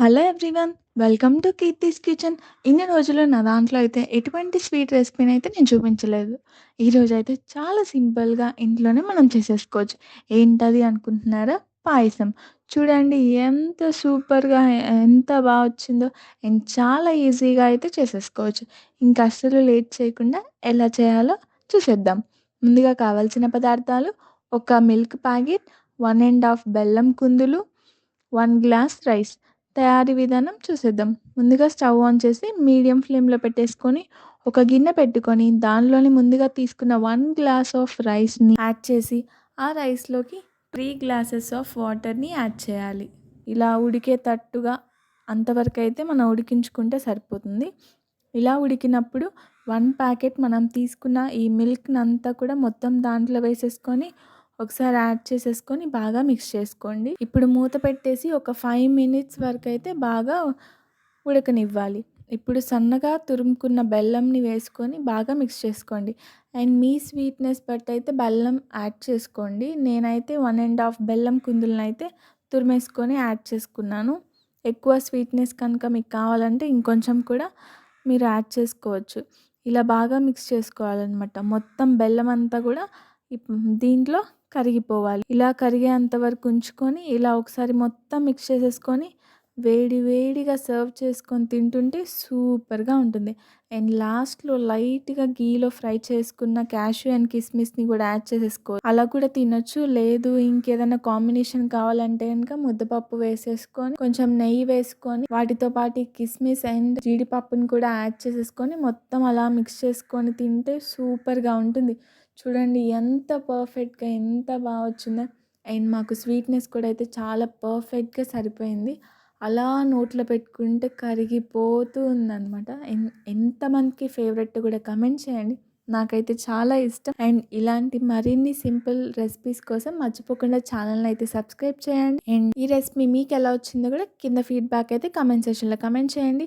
Hello everyone welcome to Keerthi's kitchen ఇన్ని రోజులు నా దాంట్లో అయితే ఎటువంటి స్వీట్ రెసిపీని అయితే నేను చూపించలేదు. ఈరోజు అయితే చాలా సింపుల్గా ఇంట్లోనే మనం చేసేసుకోవచ్చు. ఏంటది అనుకుంటున్నారా? పాయసం. చూడండి ఎంత సూపర్గా ఎంత బాగా వచ్చిందో. అండ్ చాలా ఈజీగా అయితే చేసేసుకోవచ్చు. ఇంకా అస్సలు లేట్ చేయకుండా ఎలా చేయాలో చూసేద్దాం. ముందుగా కావాల్సిన పదార్థాలు ఒక milk packet one and half బెల్లం కుందులు వన్ గ్లాస్ రైస్ తయారీ విధానం చూసేద్దాం. ముందుగా స్టవ్ ఆన్ చేసి మీడియం ఫ్లేమ్లో పెట్టేసుకొని ఒక గిన్నె పెట్టుకొని దానిలోని ముందుగా తీసుకున్న వన్ గ్లాస్ ఆఫ్ రైస్ని యాడ్ చేసి ఆ రైస్లోకి త్రీ గ్లాసెస్ ఆఫ్ వాటర్ని యాడ్ చేయాలి. ఇలా ఉడికేటట్టుగా అంతవరకు అయితే మనం ఉడికించుకుంటే సరిపోతుంది. ఇలా ఉడికినప్పుడు వన్ ప్యాకెట్ మనం తీసుకున్న ఈ మిల్క్ని అంతా కూడా మొత్తం దాంట్లో వేసేసుకొని ఒకసారి యాడ్ చేసేసుకొని బాగా మిక్స్ చేసుకోండి. ఇప్పుడు మూత పెట్టేసి ఒక ఫైవ్ మినిట్స్ వరకు అయితే బాగా ఉడకనివ్వాలి. ఇప్పుడు సన్నగా తురుముకున్న బెల్లంని వేసుకొని బాగా మిక్స్ చేసుకోండి. అండ్ మీ స్వీట్నెస్ బట్టి అయితే బెల్లం యాడ్ చేసుకోండి. నేనైతే వన్ అండ్ హాఫ్ బెల్లం కుందులను అయితే తురిమేసుకొని యాడ్ చేసుకున్నాను. ఎక్కువ స్వీట్నెస్ కనుక మీకు కావాలంటే ఇంకొంచెం కూడా మీరు యాడ్ చేసుకోవచ్చు. ఇలా బాగా మిక్స్ చేసుకోవాలన్నమాట. మొత్తం బెల్లం అంతా కూడా దీంట్లో కరిగిపోవాలి. ఇలా కరిగేంత వరకు ఉంచుకొని ఇలా ఒకసారి మొత్తం మిక్స్ చేసేసుకొని వేడి వేడిగా సర్వ్ చేసుకొని తింటుంటే సూపర్గా ఉంటుంది. అండ్ లాస్ట్లో లైట్గా గీలో ఫ్రై చేసుకున్న క్యాష్యూ అండ్ కిస్మిస్ని కూడా యాడ్ చేసేసుకో. అలా కూడా తినొచ్చు. లేదు ఇంకేదైనా కాంబినేషన్ కావాలంటే కనుక ముద్దపప్పు వేసేసుకొని కొంచెం నెయ్యి వేసుకొని వాటితో పాటు కిస్మిస్ అండ్ జీడిపప్పుని కూడా యాడ్ చేసేసుకొని మొత్తం అలా మిక్స్ చేసుకొని తింటే సూపర్గా ఉంటుంది. చూడండి ఎంత పర్ఫెక్ట్గా ఎంత బాగా వచ్చిందో. అండ్ మాకు స్వీట్నెస్ కూడా అయితే చాలా పర్ఫెక్ట్గా సరిపోయింది. అలా నోట్లో పెట్టుకుంటే కరిగిపోతూ ఉందన్నమాట. ఎంతమందికి ఫేవరెట్ కూడా కమెంట్ చేయండి. నాకైతే చాలా ఇష్టం. అండ్ ఇలాంటి మరిన్ని సింపుల్ రెసిపీస్ కోసం మర్చిపోకుండా ఛానల్ని అయితే సబ్స్క్రైబ్ చేయండి. అండ్ ఈ రెసిపీ మీకు ఎలా వచ్చిందో కూడా కింద ఫీడ్బ్యాక్ అయితే కమెంట్ సెక్షన్లో కమెంట్ చేయండి.